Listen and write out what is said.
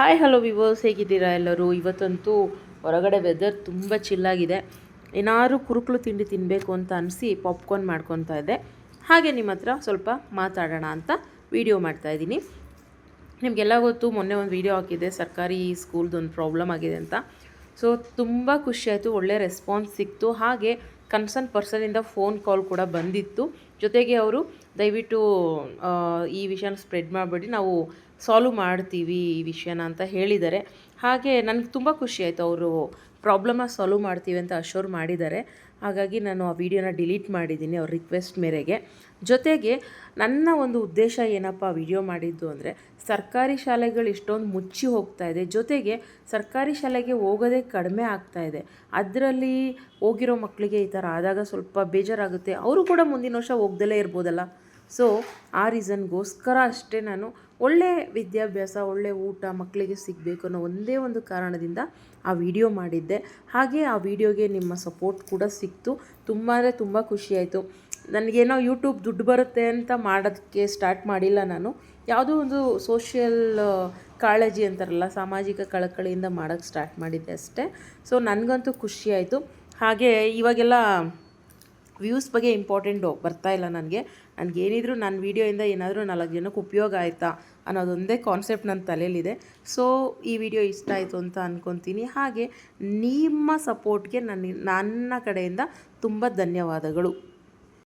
Hi hello ವಿವೋಸ್ ಹೇಗಿದ್ದೀರಾ ಎಲ್ಲರೂ? ಇವತ್ತಂತೂ ಹೊರಗಡೆ ವೆದರ್ ತುಂಬ ಚಿಲ್ಲಾಗಿದೆ ಏನಾದ್ರು ಕುರುಕಲು ತಿಂಡಿ ತಿನ್ನಬೇಕು ಅಂತ ಅನಿಸಿ ಪಾಪ್ಕಾರ್ನ್ ಮಾಡ್ಕೊತಾ ಇದ್ದೆ. ಹಾಗೆ ನಿಮ್ಮ ಹತ್ರ ಸ್ವಲ್ಪ ಮಾತಾಡೋಣ ಅಂತ ವಿಡಿಯೋ ಮಾಡ್ತಾಯಿದ್ದೀನಿ ನಿಮಗೆಲ್ಲ ಗೊತ್ತು, ಮೊನ್ನೆ ಒಂದು ವಿಡಿಯೋ ಹಾಕಿದ್ದೆ. ಸರ್ಕಾರಿ ಸ್ಕೂಲ್ದು ಒಂದು ಪ್ರಾಬ್ಲಮ್ ಆಗಿದೆ ಅಂತ. ಸೊ ತುಂಬ ಖುಷಿಯಾಯಿತು ಒಳ್ಳೆ ರೆಸ್ಪಾನ್ಸ್ ಸಿಕ್ತು. ಹಾಗೆ ಕನ್ಸರ್ನ್ ಪರ್ಸನಿಂದ ಫೋನ್ ಕಾಲ್ ಕೂಡ ಬಂದಿತ್ತು. ಜೊತೆಗೆ ಅವರು ದಯವಿಟ್ಟು ಈ ವಿಷಯನ ಸ್ಪ್ರೆಡ್ ಮಾಡಬೇಡಿ, ನಾವು ಸಾಲ್ವ್ ಮಾಡ್ತೀವಿ ಈ ವಿಷಯನ ಅಂತ ಹೇಳಿದ್ದಾರೆ. ಹಾಗೆ, ನನಗೆ ತುಂಬ ಖುಷಿ ಆಯಿತು ಅವರು ಪ್ರಾಬ್ಲಮ್ನ ಸಾಲ್ವ್ ಮಾಡ್ತೀವಿ ಅಂತ ಅಶೋರ್ ಮಾಡಿದ್ದಾರೆ. ಹಾಗಾಗಿ ನಾನು ಆ ವಿಡಿಯೋನ ಡಿಲೀಟ್ ಮಾಡಿದ್ದೀನಿ ಅವ್ರ ರಿಕ್ವೆಸ್ಟ್ ಮೇರೆಗೆ. ಜೊತೆಗೆ ನನ್ನ ಒಂದು ಉದ್ದೇಶ ಏನಪ್ಪ ವಿಡಿಯೋ ಮಾಡಿದ್ದು ಅಂದರೆ ಸರ್ಕಾರಿ ಶಾಲೆಗಳು ಇಷ್ಟೊಂದು ಮುಚ್ಚಿ ಹೋಗ್ತಾ ಇದೆ. ಜೊತೆಗೆ ಸರ್ಕಾರಿ ಶಾಲೆಗೆ ಹೋಗೋದೇ ಕಡಿಮೆ ಆಗ್ತಾ ಇದೆ. ಅದರಲ್ಲಿ ಹೋಗಿರೋ ಮಕ್ಕಳಿಗೆ ಈ ಥರ ಆದಾಗ ಸ್ವಲ್ಪ ಬೇಜಾರಾಗುತ್ತೆ. ಅವರು ಕೂಡ ಮುಂದಿನ ವರ್ಷ ಹೋಗ್ದಲೇ ಇರ್ಬೋದಲ್ಲ. ಸೊ ಆ ರೀಸನ್ಗೋಸ್ಕರ ಅಷ್ಟೇ ನಾನು ಒಳ್ಳೆಯ ವಿದ್ಯಾಭ್ಯಾಸ ಒಳ್ಳೆಯ ಊಟ ಮಕ್ಕಳಿಗೆ ಸಿಗಬೇಕು ಅನ್ನೋ ಒಂದೇ ಒಂದು ಕಾರಣದಿಂದ ಆ ವಿಡಿಯೋ ಮಾಡಿದ್ದೆ. ಹಾಗೆ ಆ ವಿಡಿಯೋಗೆ ನಿಮ್ಮ ಸಪೋರ್ಟ್ ಕೂಡ ಸಿಕ್ತು. ತುಂಬ ಅಂದರೆ ತುಂಬ ಖುಷಿಯಾಯಿತು ನನಗೇನೋ ಯೂಟ್ಯೂಬ್ ದುಡ್ಡು ಬರುತ್ತೆ ಅಂತ ಮಾಡೋದಕ್ಕೆ ಸ್ಟಾರ್ಟ್ ಮಾಡಿಲ್ಲ ನಾನು. ಯಾವುದೋ ಒಂದು ಸೋಷಿಯಲ್ ಕಾಳಜಿ ಅಂತಾರಲ್ಲ, ಸಾಮಾಜಿಕ ಕಳಕಳಿಯಿಂದ ಮಾಡೋಕ್ಕೆ ಸ್ಟಾರ್ಟ್ ಮಾಡಿದ್ದೆ ಅಷ್ಟೇ. ಸೊ ನನಗಂತೂ ಖುಷಿಯಾಯಿತು ಹಾಗೆ ಇವಾಗೆಲ್ಲ ವ್ಯೂಸ್ ಬಗ್ಗೆ ಇಂಪಾರ್ಟೆಂಟು ಬರ್ತಾ ಇಲ್ಲ ನನಗೆ. ನನಗೇನಿದ್ರು ನನ್ನ ವೀಡಿಯೋಯಿಂದ ಏನಾದರೂ ನಾಲ್ಕು ಜನಕ್ಕೆ ಉಪಯೋಗ ಆಯಿತಾ ಅನ್ನೋದೊಂದೇ ಕಾನ್ಸೆಪ್ಟ್ ನನ್ನ ತಲೆಯಲ್ಲಿದೆ ಸೊ ಈ ವಿಡಿಯೋ ಇಷ್ಟ ಆಯಿತು ಅಂತ ಅಂದ್ಕೊತೀನಿ ಹಾಗೆ, ನಿಮ್ಮ ಸಪೋರ್ಟ್ಗೆ ನನ್ನ ನನ್ನ ಕಡೆಯಿಂದ ತುಂಬ ಧನ್ಯವಾದಗಳು.